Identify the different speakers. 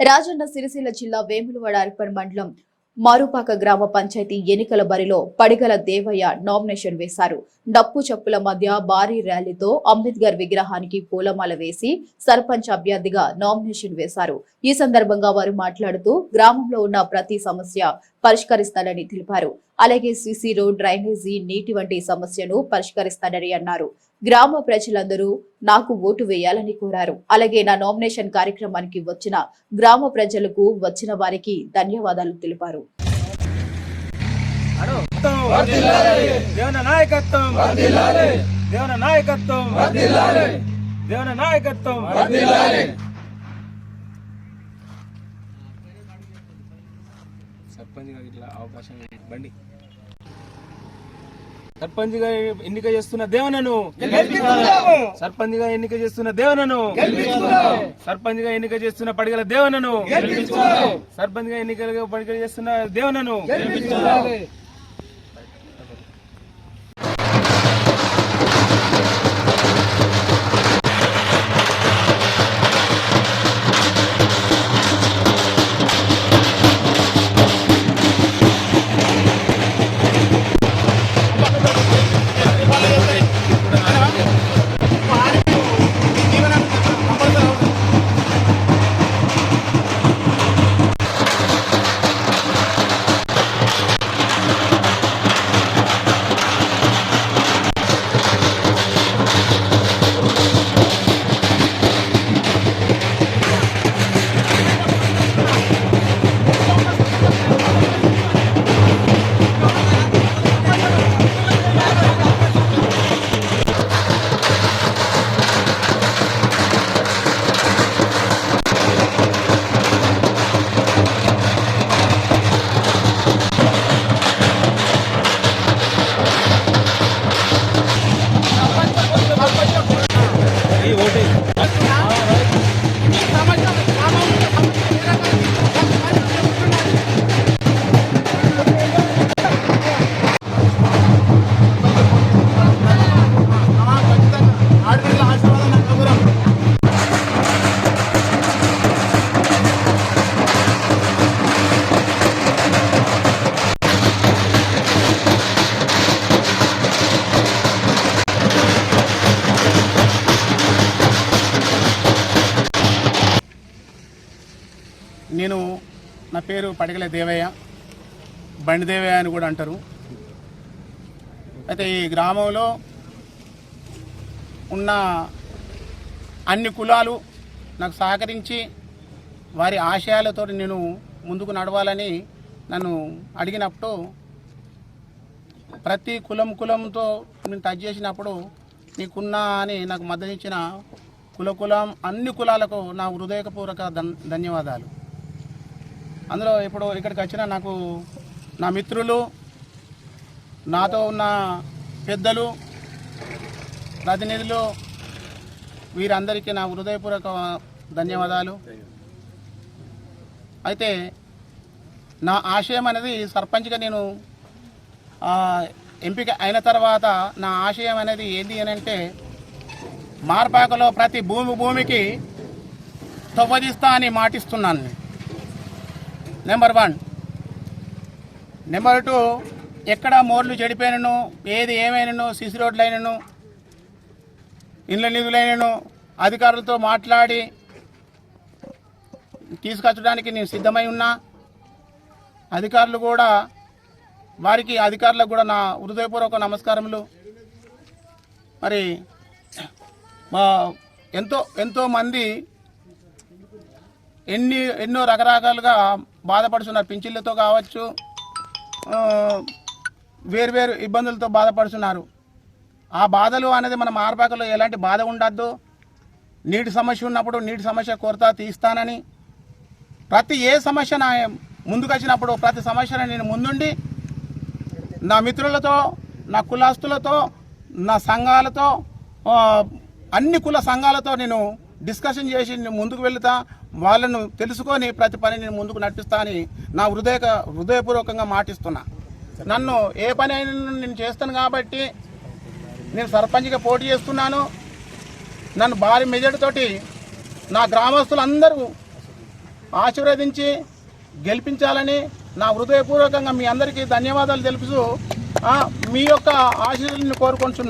Speaker 1: రాజన్న సిరిసిల్ల జిల్లా వేములవాడ అర్పణ్ మండలం మారుపాక గ్రామ పంచాయతీ ఎన్నికల బరిలో పడిగల దేవయ్య నామినేషన్ వేశారు. డప్పు చప్పుల మధ్య భారీ ర్యాలీతో అంబేద్కర్ విగ్రహానికి పూలమాల వేసి సర్పంచ్ అభ్యర్థిగా నామినేషన్ వేశారు. ఈ సందర్భంగా వారు మాట్లాడుతూ గ్రామంలో ఉన్న ప్రతి సమస్య పరిష్కరిస్తానని తెలిపారు. అలాగే సిసి రోడ్ డ్రైనేజీ నీటి వంటి సమస్యను పరిష్కరిస్తానని అన్నారు. గ్రామ ప్రజలందరూ నాకు ఓటు వేయాలని కోరారు. అలాగే నా నామినేషన్ కార్యక్రమానికి వచ్చిన గ్రామ ప్రజలకు వచ్చిన వారికి ధన్యవాదాలు తెలిపారు.
Speaker 2: దేవన నాయకత్వం. దేవన నాయకత్వం. దేవన నాయకత్వం సర్పంచ్ గారికి ఇట్లా అవకాశం బండి. సర్పంచ్గా ఎన్నిక చేస్తున్న దేవనను. సర్పంచ్గా ఎన్నిక చేస్తున్న దేవనను. సర్పంచ్గా ఎన్నిక చేస్తున్న పడిగల దేవనను. సర్పంచ్గా ఎన్నికలుగా పడిగల చేస్తున్న దేవనను.
Speaker 3: నేను నా పేరు పడిగల దేవయ్య. బండి దేవయ్య అని కూడా అంటారు. అయితే ఈ గ్రామంలో ఉన్న అన్ని కులాలు నాకు సహకరించి వారి ఆశయాలతో నేను ముందుకు నడవాలని నన్ను అడిగినప్పుడు ప్రతి కులం కులంతో నేను టచ్ చేసినప్పుడు నీకున్నా అని నాకు మద్దతు ఇచ్చిన కుల కులం అన్ని కులాలకు నా హృదయపూర్వక ధన్యవాదాలు. అందులో ఇప్పుడు ఇక్కడికి వచ్చిన నాకు నా మిత్రులు నాతో ఉన్న పెద్దలు ప్రతినిధులు వీరందరికీ నా హృదయపూర్వక ధన్యవాదాలు అయితే నా ఆశయం అనేది సర్పంచ్గా నేను ఎంపిక అయిన తర్వాత నా ఆశయం అనేది ఏంటి అని అంటే మార్పాకలో ప్రతి భూమి భూమికి తవ్వదిస్తా అని మాటిస్తున్నాను నేను. Number one. నెంబర్ టూ ఎక్కడ మోర్లు చెడిపోయినను ఏది ఏమైనాను సిసి రోడ్లు అయినను ఇండ్ల నిధులైనను అధికారులతో మాట్లాడి తీసుకొచ్చడానికి నేను సిద్ధమై ఉన్నా. అధికారులు కూడా వారికి అధికారులకు కూడా నా హృదయపూర్వక నమస్కారములు. మరి మా ఎంతో ఎంతోమంది ఎన్ని ఎన్నో రకరకాలుగా బాధపడుతున్నారు. పింఛన్లతో కావచ్చు ఆ, వేరువేరు ఇబ్బందులతో బాధపడుతున్నారు. ఆ బాధలు అనేది మన మార్పాకలో ఎలాంటి బాధ ఉండద్దు. నీటి సమస్య ఉన్నప్పుడు నీటి సమస్య కొరత తీస్తానని ప్రతి ఏ సమస్య నా ముందుకు వచ్చినప్పుడు ప్రతి సమస్యను నేను ముందుండి నా మిత్రులతో నా కులాస్తులతో నా సంఘాలతో అన్ని కుల సంఘాలతో నేను డిస్కషన్ చేసి నేను ముందుకు వెళ్తా వాళ్ళను తెలుసుకొని ప్రతి పని నేను ముందుకు నడిపిస్తా అని నా హృదయ హృదయపూర్వకంగా మాటిస్తున్నా. నన్ను ఏ పని అయినా నేను చేస్తాను కాబట్టి నేను సర్పంచ్గా పోటీ చేస్తున్నాను. నన్ను భారీ మెజార్టీతోటి నా గ్రామస్తులందరూ ఆశీర్వదించి గెలిపించాలని నా హృదయపూర్వకంగా మీ అందరికీ ధన్యవాదాలు తెలుపుతూ మీ యొక్క ఆశీర్వాదాలను కోరుకుంటున్నాను